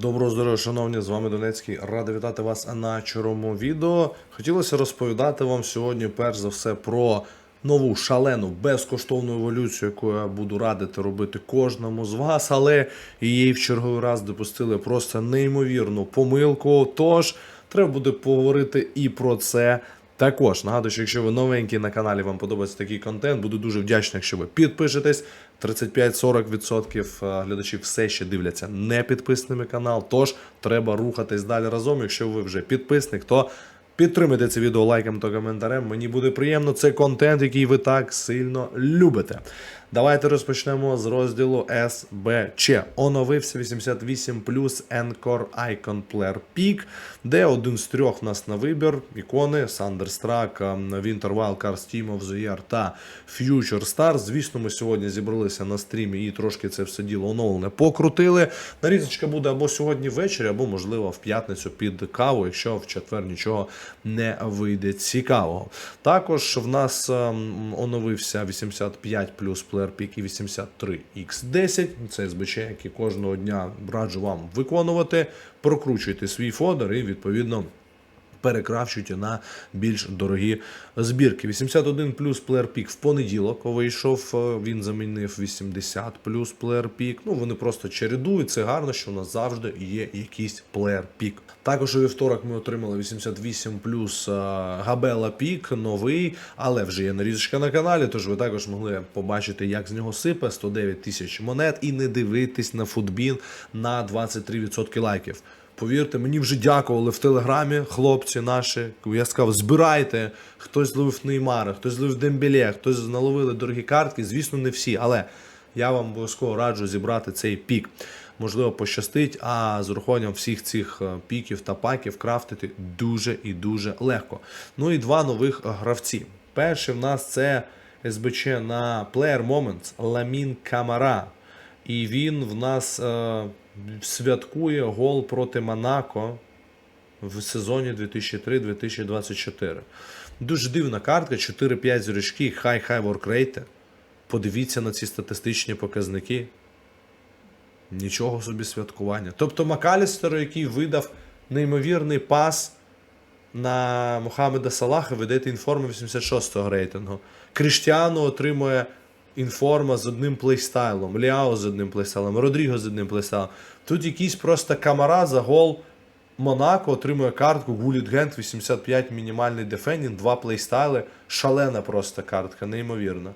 Доброго здоров'я, шановні, з вами Донецький. Радий вітати вас на чорному відео. Хотілося розповідати вам сьогодні, перш за все, про нову шалену безкоштовну еволюцію, яку я буду радити робити кожному з вас, але її в черговий раз допустили просто неймовірну помилку. Тож треба буде поговорити і про це. Також нагадую, що якщо ви новенький на каналі, вам подобається такий контент, буду дуже вдячний, якщо ви підпишетесь. 35-40% е, глядачів все ще дивляться не підписаними канал. Тож треба рухатись далі разом. Якщо ви вже підписник, то підтримайте це відео лайком та коментарем. Мені буде приємно. Це контент, який ви так сильно любите. Давайте розпочнемо з розділу СБЧ. Оновився 88 Encore Icon Player Peak, де один з трьох в нас на вибір ікони Thunderstruck, ем, Winter Wild Cards Team of the Year та Future Stars. Звісно, ми сьогодні зібралися на стрімі і трошки це все діло оновлене покрутили. Нарізочка буде або сьогодні ввечері, або, можливо, в п'ятницю під каву, якщо в четвер нічого не вийде цікавого. Також в нас ем, оновився 85 плюс Player Peak і 83 X10. Це СБЧ, які кожного дня раджу вам виконувати. Прокручуйте свій фодер і відповідно. Перекрафчуйте на більш дорогі збірки. 81 плюс Peak в понеділок вийшов. е, Він замінив 80 плюс Peak. Ну вони просто чередують. Це гарно, що у нас завжди є якийсь Peak. Також у вівторок ми отримали 88 плюс Габела Пік, новий, але вже є нарізочка на каналі. Тож ви також могли побачити, як з нього сипе 109 тисяч монет, і не дивитись на футбін на 23% лайків. Повірте, мені вже дякували в телеграмі хлопці наші. Я сказав, збирайте. Хтось зловив Неймара, хтось зловив Дембеле, хтось наловили дорогі картки. Звісно, не всі, але я вам обов'язково раджу зібрати цей пік. Можливо, пощастить, а з урахуванням всіх цих е, піків та паків крафтити дуже і дуже легко. Ну і два нових гравці. Перший в нас це СБЧ на Player Moments Ламін Камара. І він в нас е, святкує гол проти Монако в сезоні 2003-2024. Дуже дивна картка, 4-5 зірочки, хай-хай воркрейти. Подивіться на ці статистичні показники. Нічого собі святкування. Тобто Макалістеру, який видав неймовірний пас на Мохамеда Салаха, ведете інформу 86-го рейтингу. Кріштіану отримує інформа з одним плейстайлом, Ліао з одним плейстайлом, Родріго з одним плейстайлом. Тут якийсь просто камара за гол Монако отримує картку Гуліт Гент 85 мінімальний дефендінг, два плейстайли. Шалена просто картка, неймовірна.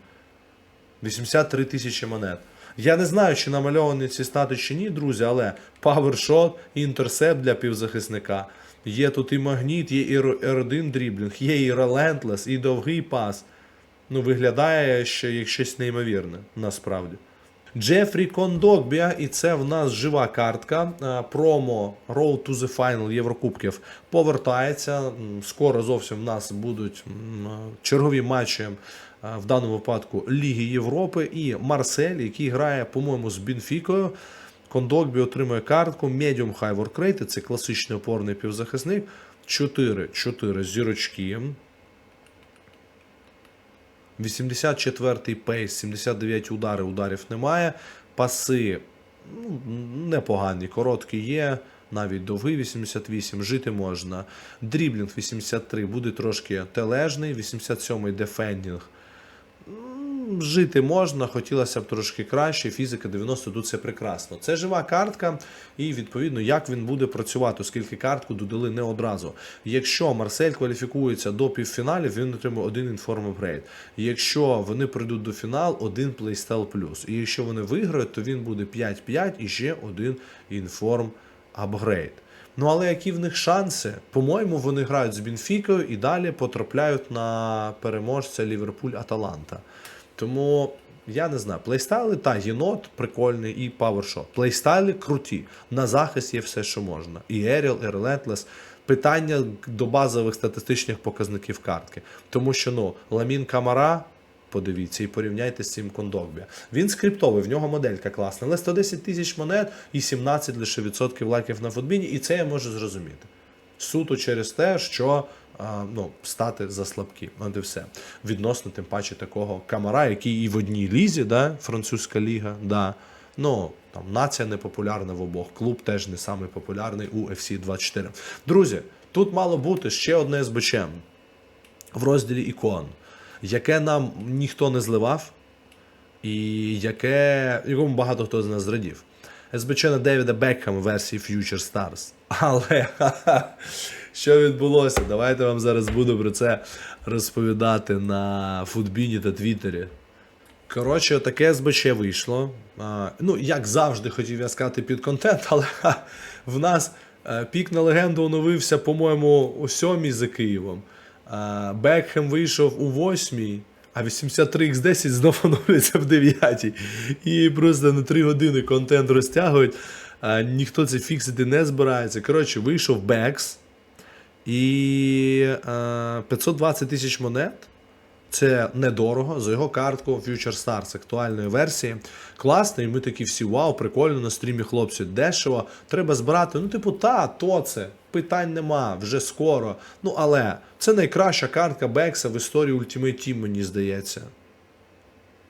83 тисячі монет. Я не знаю, чи намальовані ці стати чи ні, друзі, але павершот інтерсепт для півзахисника. Є тут і магніт, є і R1 дріблінг, є і релентлес, і довгий пас. Ну, виглядає ще як щось неймовірне, насправді. Джефрі Кондокбія, і це в нас жива картка. Е, Промо Road to the Final Єврокубків повертається. Скоро зовсім в нас будуть чергові матчі. е, В даному випадку Ліги Європи і Марсель, який грає, по-моєму, з Бінфікою. Кондокбі отримує картку Medium High Work Rate, це класичний опорний півзахисник. 4, 4 зірочки. 84-й пейс, 79 удари, ударів немає. Паси ну, непогані, короткі є. Навіть довгий 88, жити можна. Дріблінг 83 буде трошки тележний, 87-й дефендінг. Жити можна, хотілося б трошки краще. Фізика 90 тут це прекрасно. Це жива картка, і відповідно, як він буде працювати, оскільки картку додали не одразу. Якщо Марсель кваліфікується до півфіналів, він отримує один інформапгрейд. Якщо вони прийдуть до фіналу, один плейстайл плюс. І якщо вони виграють, то він буде 5-5 і ще один інформ апгрейд. Ну але які в них шанси? По-моєму, вони грають з Бінфікою і далі потрапляють на переможця Ліверпуль-Аталанта. Тому я не знаю, плейстайли та єнот прикольний і павершот. Плейстайли круті. На захист є все, що можна. І Еріл, і Relentless. Питання до базових статистичних показників картки. Тому що ну, Ламін Камара. Подивіться і порівняйте з цим кондокбі. Він скриптовий, в нього моделька класна, але 110 тисяч монет і 17 лише відсотків лайків на футбіні, і це я можу зрозуміти. Суто через те, що ну, стати за слабкі. От і все. Відносно, тим паче, такого камара, який і в одній лізі, да, французька ліга, да, Ну, там нація не популярна в обох, клуб теж не самий популярний у FC 24. Друзі, тут мало бути ще одне СБЧ в розділі ікон, яке нам ніхто не зливав, і яке, якому багато хто з нас зрадів. СБЧ на Девіда Бекхема версії Future Stars. Але що відбулося? Давайте вам зараз буду про це розповідати на футбіні та Твіттері. Коротше, таке СБЧ вийшло. А, ну, як завжди хотів я сказати під контент, але ха, в нас е, пік на легенду оновився, по-моєму, у сьомій за Києвом. А, Бекхем вийшов у восьмій, а 83x10 знову оновлюється в 9. І просто на 3 години контент розтягують. А, ніхто це фіксити не збирається. Коротше, вийшов Бекс. І а, 520 тисяч монет. Це недорого за його картку Future Stars актуальної версії. Класно, і ми такі всі вау, прикольно на стрімі хлопці, дешево. Треба збирати. Ну, типу, та, то це. Питань нема, вже скоро. Ну, але це найкраща картка Бекса в історії Ultimate Team, мені здається.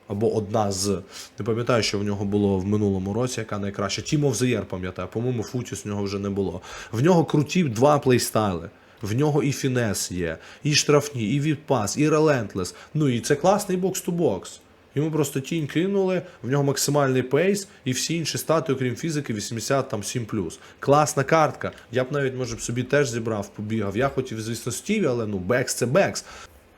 Або одна з. Не пам'ятаю, що в нього було в минулому році, яка найкраща. Team of the Year, пам'ятаю. По-моєму, Футіс в нього вже не було. В нього круті два плейстайли. В нього і фінес є, і штрафні, і відпас, і релентлес. Ну і це класний бокс-ту-бокс. Йому просто тінь кинули, в нього максимальний пейс, і всі інші стати, окрім фізики, 87 Класна картка. Я б навіть, може б, собі теж зібрав, побігав. Я хотів, звісно, стіві, але ну, бекс це бекс.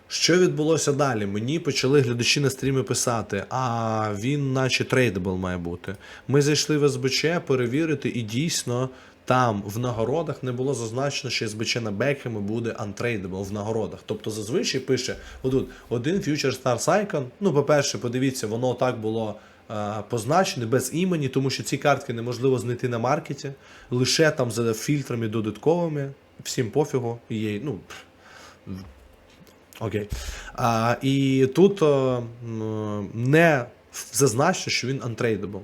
Що відбулося далі? Мені почали глядачі на стрімі писати, а він наче трейдабл має бути. Ми зайшли в СБЧ перевірити, і дійсно там в нагородах не було зазначено, що СБЧ на Бекхема буде untradeable в нагородах. Тобто зазвичай пише отут один Future Stars Icon. Ну, по-перше, подивіться, воно так було е, позначене без імені, тому що ці картки неможливо знайти на маркеті, лише там за фільтрами додатковими. Всім пофігу, є, ну, Окей. А, і тут е, не зазначено, що він untradeable.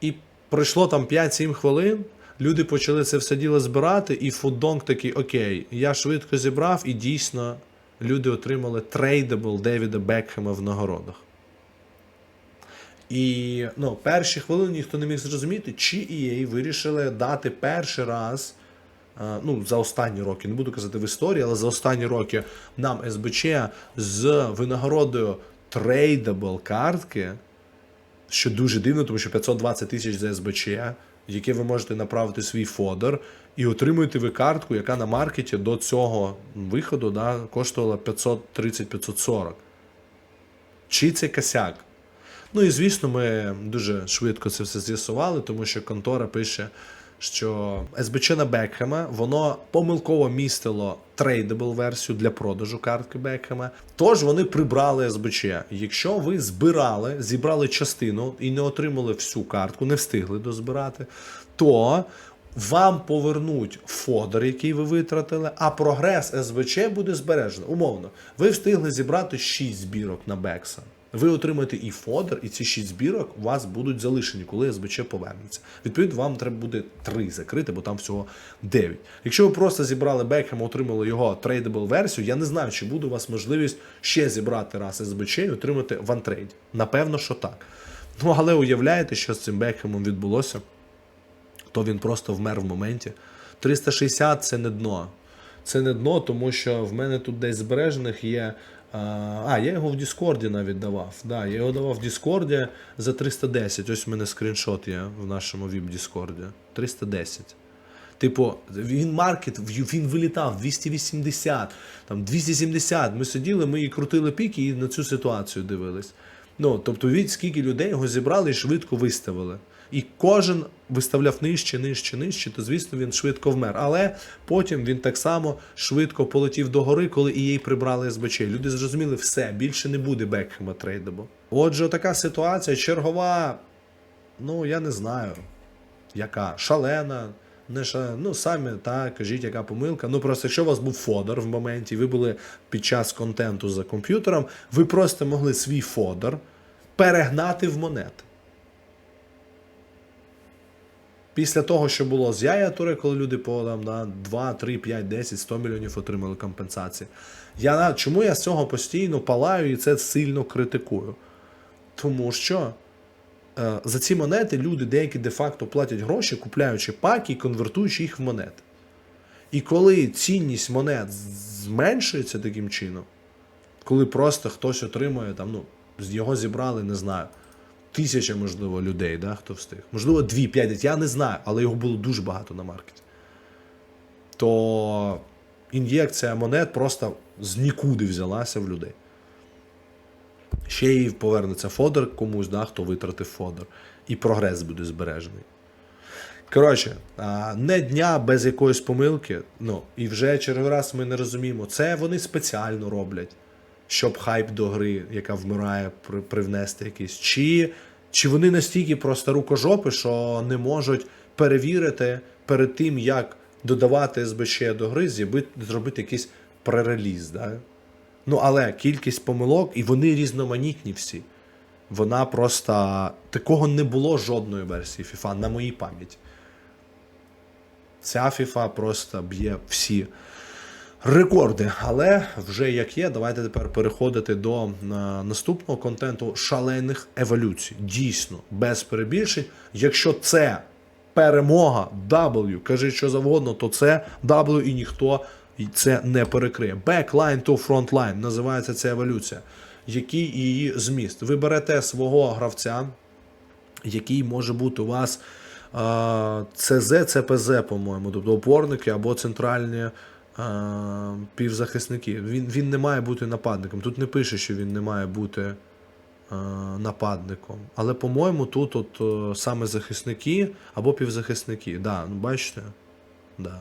І пройшло там 5-7 хвилин. Люди почали це все діло збирати, і Фудонг такий, окей, я швидко зібрав, і дійсно люди отримали трейдабл Девіда Бекхема в нагородах. І ну, перші хвилини ніхто не міг зрозуміти, чи EA вирішили дати перший раз, е, ну, за останні роки, не буду казати в історії, але за останні роки нам СБЧ з винагородою трейдабл картки, що дуже дивно, тому що 520 тисяч за СБЧ, яке ви можете направити свій фодер, і отримуєте ви картку, яка на маркеті до цього виходу да, коштувала 530-540. Чи це косяк? Ну і звісно, ми дуже швидко це все з'ясували, тому що контора пише, що СБЧ на Бекхема воно помилково містило трейдабл версію для продажу картки Бекхема. Тож вони прибрали СБЧ. Якщо ви збирали, зібрали частину і не отримали всю картку, не встигли дозбирати, то вам повернуть фодер, який ви витратили, а прогрес СБЧ буде збережено. Умовно, ви встигли зібрати 6 збірок на Бекса. Ви отримаєте і фодер, і ці 6 збірок у вас будуть залишені, коли СБЧ повернеться. Відповідно, вам треба буде 3 закрити, бо там всього 9. Якщо ви просто зібрали Бекхема, отримали його трейдабл версію, я не знаю, чи буде у вас можливість ще зібрати раз СБЧ і отримати в. Напевно, що так. Ну, але уявляєте, що з цим Бекхемом відбулося? то він просто вмер в моменті. 360 це не дно. Це не дно, тому що в мене тут десь збережених є. А, я його в Діскорді навіть давав. Да, я його давав в Діскорді за 310. Ось в мене скріншот є в нашому віп Діскорді. 310. Типу, він маркет, він вилітав 280, там 270. Ми сиділи, ми і крутили піки і на цю ситуацію дивились. Ну, тобто, від скільки людей його зібрали і швидко виставили. І кожен виставляв нижче, нижче, нижче, то звісно він швидко вмер. Але потім він так само швидко полетів до гори, коли і їй прибрали СБЧ. Люди зрозуміли, все, більше не буде Бекхема трейдабл. Отже, така ситуація чергова, ну я не знаю, яка шалена. Не ша... Ну, самі так, кажіть, яка помилка. Ну, просто якщо у вас був фодер в моменті, ви були під час контенту за комп'ютером, ви просто могли свій фодер перегнати в монети. Після того, що було з Яятури, коли люди по там, да, 2, 3, 5, 10, 100 мільйонів отримали компенсації. Я, Чому я з цього постійно палаю і це сильно критикую? Тому що е, за ці монети люди деякі де-факто платять гроші, купляючи паки і конвертуючи їх в монети. І коли цінність монет зменшується таким чином, коли просто хтось отримує там, ну, його зібрали, не знаю, тисяча, можливо, людей, да, хто встиг. Можливо, дві, п'ять, я не знаю, але його було дуже багато на маркеті. То ін'єкція монет просто з нікуди взялася в людей. Ще й повернеться фодер комусь, да, хто витратив фодер, і прогрес буде збережений. Коротше, не дня без якоїсь помилки. Ну, і вже черговий раз ми не розуміємо, це вони спеціально роблять, щоб хайп до гри, яка вмирає, при- привнести якийсь. Чи, чи вони настільки просто рукожопи, що не можуть перевірити перед тим, як додавати СБЧ до гри, зробити якийсь пререліз. Да? Ну, але кількість помилок, і вони різноманітні всі. Вона просто. Такого не було жодної версії FIFA на моїй пам'яті. Ця FIFA просто б'є всі рекорди. Але вже як є, давайте тепер переходити до е, наступного контенту шалених еволюцій. Дійсно, без перебільшень. Якщо це перемога W, кажи що завгодно, то це W і ніхто це не перекриє. Backline to frontline називається ця еволюція. Який її зміст? Ви берете свого гравця, який може бути у вас а, ЦЗ, ЦПЗ, по-моєму, тобто опорники або центральні а, півзахисники. Він, він не має бути нападником. Тут не пише, що він не має бути а, нападником. Але, по-моєму, тут от, саме захисники або півзахисники. Да, ну, бачите? Да.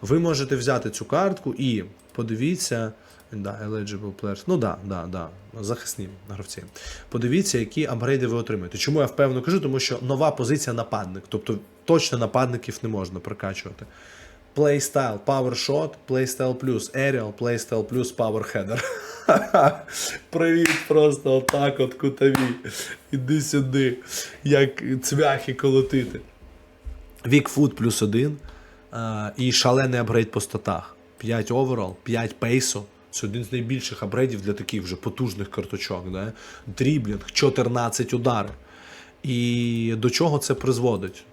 Ви можете взяти цю картку і подивіться. Да, eligible players. Ну да, да, да. Захисні гравці. Подивіться, які апгрейди ви отримаєте. Чому я впевнено кажу? Тому що нова позиція нападник. Тобто точно нападників не можна прокачувати. Playstyle, Power Shot, Playstyle Plus, Aerial, Playstyle Plus, Power Header. Привіт, просто отак от кутові. Іди сюди, як цвяхи колотити. Вікфуд плюс один. е, і шалений апгрейд по статах. 5 оверол, 5 пейсо. Це один з найбільших апгрейдів для таких вже потужних карточок. Да? Дріблінг, 14 ударів. І до чого це призводить?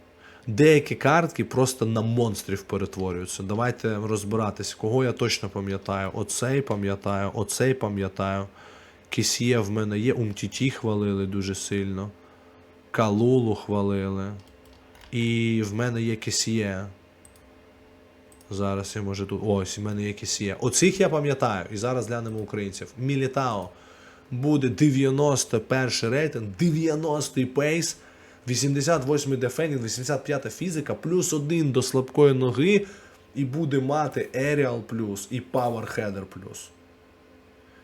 Деякі картки просто на монстрів перетворюються. Давайте розбиратися, кого я точно пам'ятаю. Оцей пам'ятаю, оцей пам'ятаю. Кісє в мене є, Умтіті хвалили дуже сильно. Калулу хвалили. І в мене є Кісє. Зараз я може тут. Ось, в мене є Кісє. Оцих я пам'ятаю. І зараз глянемо українців. Мілітао. Буде 91 рейтинг, 90 пейс, 88 дефендінг, 85 фізика, плюс один до слабкої ноги. І буде мати Aerial плюс і Power Header плюс.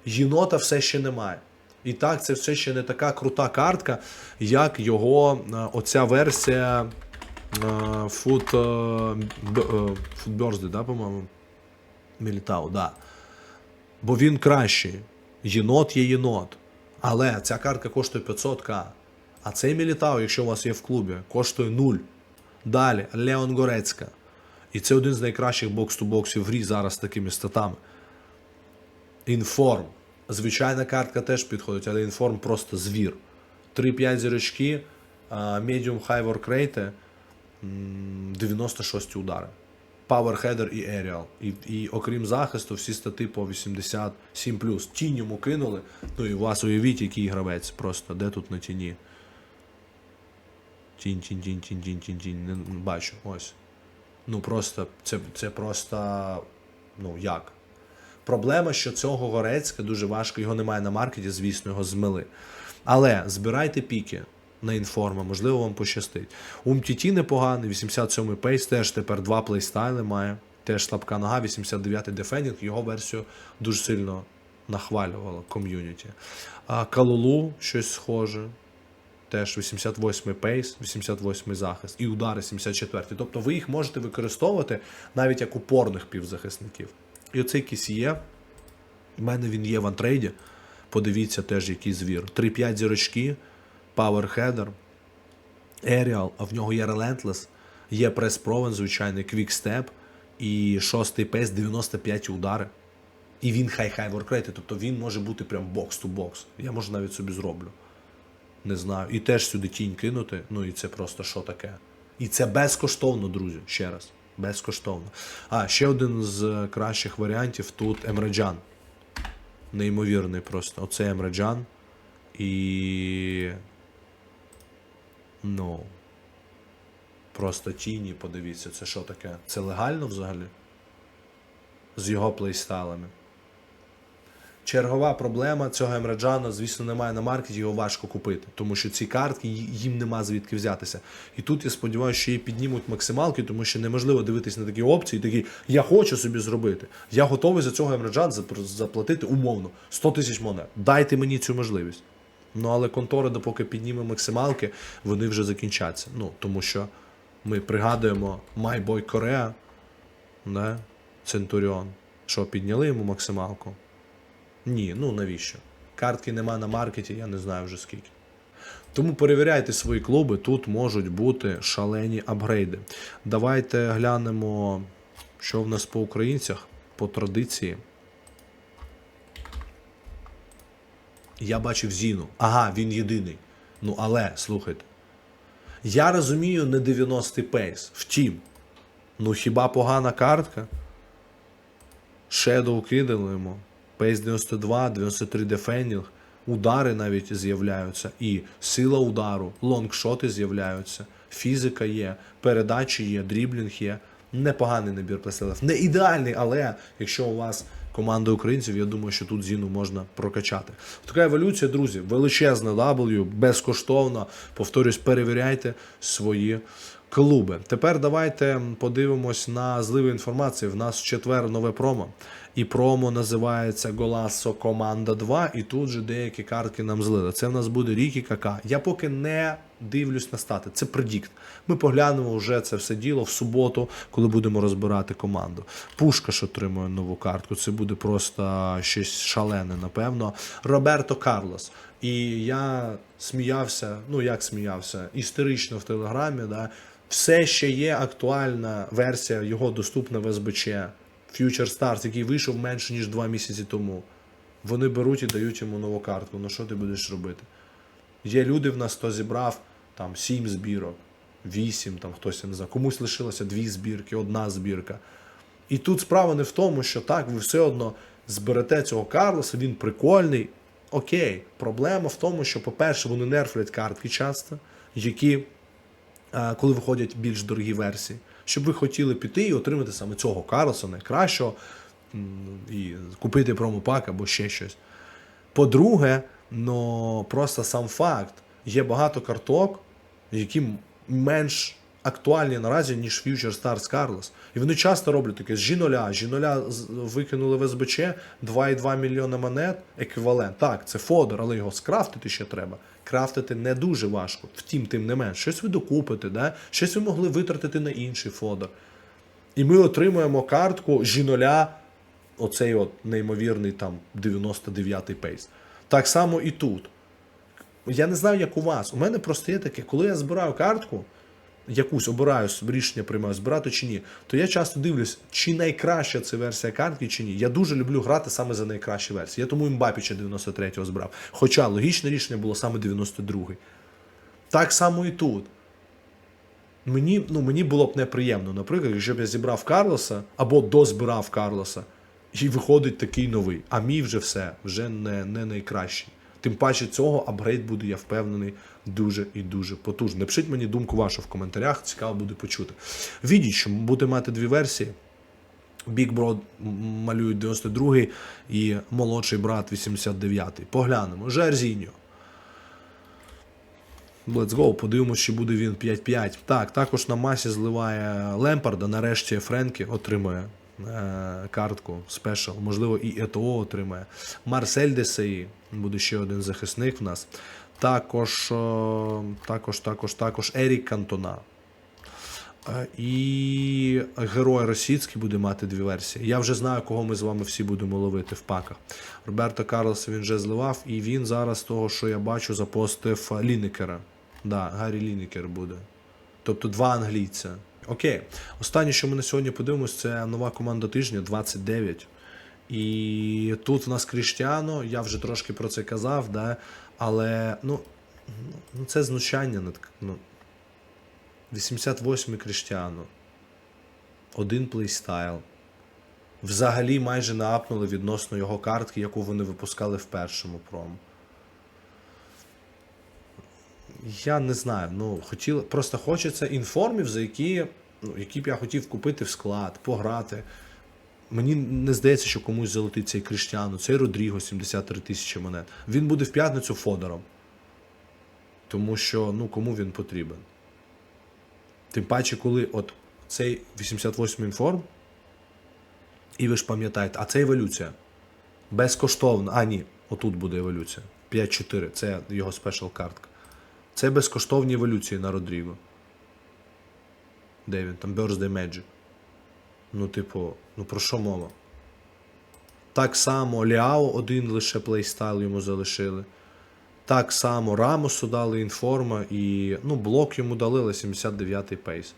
Єнота все ще немає. І так, це все ще не така крута картка, як його е, оця версія Foot, Footbirthday, да, по-моєму? Мілітау, да. Бо він кращий. Єнот є єнот. Але ця картка коштує 500к. А цей Мілітау, якщо у вас є в клубі, коштує 0. Далі, Леон Горецька. І це один з найкращих бокс-ту-боксів в грі зараз з такими статами. Інформ. Звичайна картка теж підходить, але інформ просто звір. 3-5 зірочки, high work rate, 96 удари. Header і Aerial. І, і окрім захисту, всі стати по 87 Тінь йому кинули. Ну і вас уявіть, який гравець. Просто де тут на тіні. Тінь, тінь, тінь, тінь, тінь, тінь, тінь. Не бачу. Ось. Ну просто це, це просто. Ну як? Проблема, що цього Горецька дуже важко, його немає на маркеті, звісно, його змили. Але збирайте піки на інформа, можливо, вам пощастить. Умтіті непоганий, 87-й пейс, теж тепер два плейстайли має. Теж слабка нога, 89-й дефендінг, його версію дуже сильно нахвалювало ком'юніті. Калулу щось схоже. Теж 88-й пейс, 88-й захист і удари 74-й. Тобто ви їх можете використовувати навіть як упорних півзахисників. І оцей Кісіє, в мене він є в антрейді. Подивіться теж, який звір. 3-5 зірочки, Power Header, Aerial, а в нього є Relentless, є Proven, звичайний, Quick Step і шостий пейс 95 удари. І він хай-хай воркрейти, тобто він може бути прям бокс-ту-бокс. Я може навіть собі зроблю. Не знаю, і теж сюди тінь кинути. Ну і це просто що таке? І це безкоштовно, друзі, ще раз. Безкоштовно. А, ще один з кращих варіантів тут Емреджан. Неймовірний просто. Оце Емреджан. І. Ну. Просто тіні, подивіться, це що таке? Це легально взагалі? З його плейстайлами. Чергова проблема цього Емреджана, звісно, немає на маркеті, його важко купити, тому що ці картки їм нема звідки взятися. І тут я сподіваюся, що її піднімуть максималки, тому що неможливо дивитись на такі опції, такі я хочу собі зробити. Я готовий за цього Емреджан зап- заплатити умовно 100 тисяч монет. Дайте мені цю можливість. Ну але контора, допоки підніме максималки, вони вже закінчаться. Ну тому що ми пригадуємо Boy Korea, да? Центуріон. Що підняли йому максималку? Ні, ну навіщо? Картки нема на маркеті, я не знаю вже скільки. Тому перевіряйте свої клуби, тут можуть бути шалені апгрейди. Давайте глянемо, що в нас по українцях, по традиції. Я бачив Зіну. Ага, він єдиний. Ну, але, слухайте. Я розумію не 90-й пейс. Втім, ну хіба погана картка? Shadow кидаємо. Pace 92, 93 дефендінг, удари навіть з'являються, і сила удару, лонгшоти з'являються, фізика є, передачі є, дріблінг є. Непоганий набір плейстайлів. Не ідеальний, але якщо у вас команда українців, я думаю, що тут Зіну можна прокачати. Така еволюція, друзі, величезна W, безкоштовно. Повторюсь, перевіряйте свої клуби. Тепер давайте подивимось на зливи інформації. В нас четвер нове промо. І промо називається Голасо Команда 2. І тут же деякі картки нам злили. Це в нас буде Рікі Кака. Я поки не дивлюсь на стати. Це предікт. Ми поглянемо вже це все діло в суботу, коли будемо розбирати команду. Пушкаш отримує нову картку. Це буде просто щось шалене, напевно. Роберто Карлос. І я сміявся, ну як сміявся, істерично в телеграмі. Да? Все ще є актуальна версія, його доступна в СБЧ. Future Stars, який вийшов менше, ніж 2 місяці тому. Вони беруть і дають йому нову картку. Ну що ти будеш робити? Є люди в нас, хто зібрав там 7 збірок, 8, там хтось я не знаю, комусь лишилося 2 збірки, одна збірка. І тут справа не в тому, що так, ви все одно зберете цього Карлоса, він прикольний. Окей, проблема в тому, що, по-перше, вони нерфлять картки часто, які, е, коли виходять більш дорогі версії, щоб ви хотіли піти і отримати саме цього Карлсона кращого, і купити промопак або ще щось. По-друге, ну просто сам факт, є багато карток, які менш актуальні наразі, ніж Future Stars Carlos. І вони часто роблять таке з жіноля. Жіноля викинули в СБЧ 2,2 мільйона монет, еквівалент. Так, це фодор, але його скрафтити ще треба. Крафтити не дуже важко. Втім, тим не менш, щось ви докупите, да? щось ви могли витратити на інший фодор. І ми отримуємо картку жіноля, оцей от неймовірний там 99-й пейс. Так само і тут. Я не знаю, як у вас. У мене просто є таке, коли я збираю картку, якусь обираю рішення приймаю, збирати чи ні, то я часто дивлюсь, чи найкраща це версія картки, чи ні. Я дуже люблю грати саме за найкращі версії. Я тому Мбапіча 93-го збрав. Хоча логічне рішення було саме 92-й. Так само і тут. Мені, ну, мені було б неприємно, наприклад, якщо б я зібрав Карлоса або дозбирав Карлоса, і виходить такий новий. А мій вже все, вже не, не найкращий. Тим паче цього апгрейд буде, я впевнений, дуже і дуже потужний. Напишіть мені думку вашу в коментарях, цікаво буде почути. Відіть, що буде мати дві версії. Big Bro малюють 92-й і молодший брат 89-й. Поглянемо. Жерзіньо. Let's go, подивимось, чи буде він 5-5. Так, також на масі зливає Лемпарда. Нарешті Френкі отримує картку спешл. Можливо, і ЕТО отримає. Марсель Десеї буде ще один захисник в нас. Також, також, також, також Ерік Кантона. Е, І герой російський буде мати дві версії. Я вже знаю, кого ми з вами всі будемо ловити в паках. Роберто Карлос він вже зливав, і він зараз, того, що я бачу, запостив Лінекера. Да, Гаррі Лінекер буде. Тобто два англійця. Окей. Останнє, що ми на сьогодні подивимось, це нова команда тижня 29. І тут в нас Кріштіано, я вже трошки про це казав, да? але ну, Ну, це знущання над. Ну, 88 Кріштіану. Один плейстайл. Взагалі майже не апнули відносно його картки, яку вони випускали в першому промо. Я не знаю. Ну, хотіли, просто хочеться інформів, за які, ну, які б я хотів купити в склад, пограти. Мені не здається, що комусь залетить цей Кріштіану, цей Родріго 73 тисячі монет. Він буде в п'ятницю Фодором. Тому що ну, кому він потрібен. Тим паче, коли от цей 88 інформ, і ви ж пам'ятаєте, а це еволюція. Безкоштовна. А, ні, отут буде еволюція. 5-4, це його спешл картка. Це безкоштовні еволюції на Родріго. Де він? Там Birthday Magic. Ну, типу, ну про що мова? Так само Ліао один лише плейстайл йому залишили. Так само Рамосу дали інформа і ну, блок йому дали, але 79-й пейс.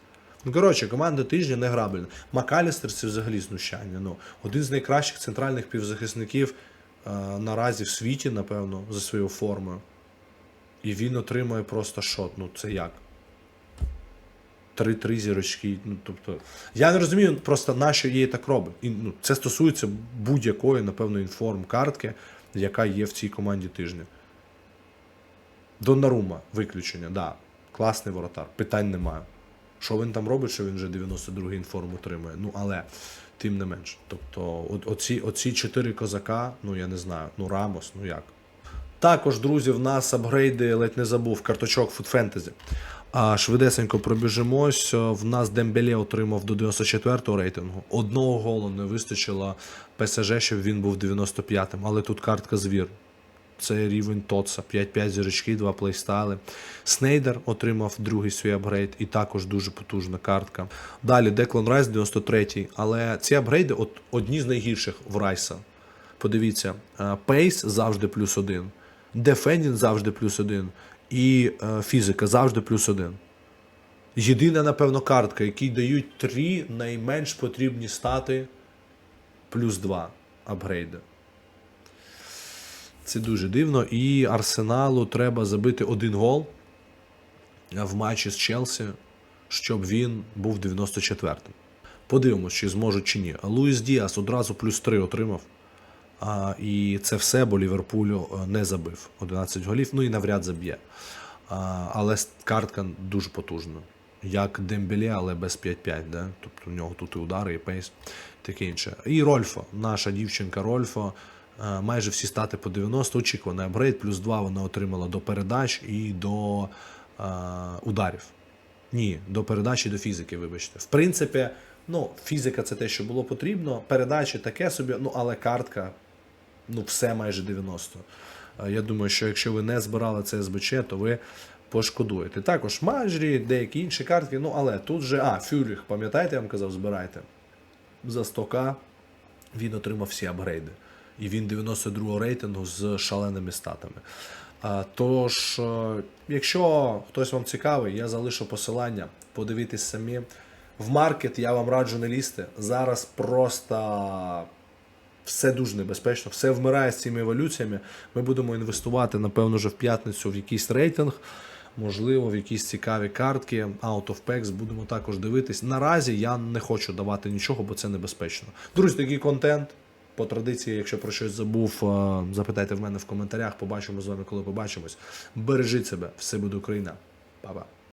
Ну, коротше, команда тижня не грабельна. Макалістер це взагалі знущання. Ну, один з найкращих центральних півзахисників е, наразі в світі, напевно, за своєю формою. І він отримує просто шот. Ну, це як? Три-три зірочки. Ну, тобто, я не розумію просто, на що її так робить. І, ну, це стосується будь-якої, напевно, інформ-картки, яка є в цій команді тижня. Доннарума, виключення, да. Класний воротар, питань немає. Що він там робить, що він вже 92-й інформ отримує. Ну, але тим не менш. Тобто, оці, оці чотири козака, ну я не знаю, ну Рамос, ну як. Також, друзі, в нас апгрейди, ледь не забув, карточок Food Fantasy. А швидесенько пробіжимось. В нас Дембеле отримав до 94-го рейтингу. Одного голу не вистачило ПСЖ, щоб він був 95-м, але тут картка звір. Це рівень Тоца, 5-5 зірочки, 2 плейстайли. Снейдер отримав другий свій апгрейд, і також дуже потужна картка. Далі Деклан Райс 93-й, але ці апгрейди одні з найгірших в Райса. Подивіться, Пейс завжди плюс один, Дефендінг завжди плюс один, і е, фізика завжди плюс один. Єдина, напевно, картка, якій дають три найменш потрібні стати плюс 2 апгрейди. Це дуже дивно. І Арсеналу треба забити один гол в матчі з Челсі, щоб він був 94-м. Подивимось, чи зможуть чи ні. Луїс Діас одразу плюс 3 отримав. А, і це все, бо Ліверпулю е, не забив 11 голів, ну і навряд заб'є. Але картка дуже потужна. Як Дембеле, але без 5-5. Да? Тобто у нього тут і удари, і пейс, таке інше. І Рольфо, наша дівчинка Рольфо. е, Майже всі стати по 90 очікуваний апгрейд, плюс 2 вона отримала до передач і до е, ударів. Ні, до передачі до фізики, вибачте. В принципі, ну, фізика це те, що було потрібно. Передачі таке собі, ну але картка, ну, все майже 90. Е, Я думаю, що якщо ви не збирали це СБЧ, то ви пошкодуєте. Також Маджрі, деякі інші картки, ну але тут же. А, Фюріх, пам'ятаєте, я вам казав, збирайте. За 100к він отримав всі апгрейди. І він 92-го рейтингу з шаленими статами. Тож, е, якщо хтось вам цікавий, я залишу посилання, подивитись самі. В маркет я вам раджу не лізти. Зараз просто все дуже небезпечно, все вмирає з цими еволюціями. Ми будемо інвестувати, напевно, вже в п'ятницю в якийсь рейтинг, можливо, в якісь цікаві картки, out of packs, будемо також дивитись. Наразі я не хочу давати нічого, бо це небезпечно. Друзі, такий контент. По традиції, якщо про щось забув, е, запитайте в мене в коментарях. Побачимо з вами, коли побачимось. Бережіть себе, все буде Україна. Па-па.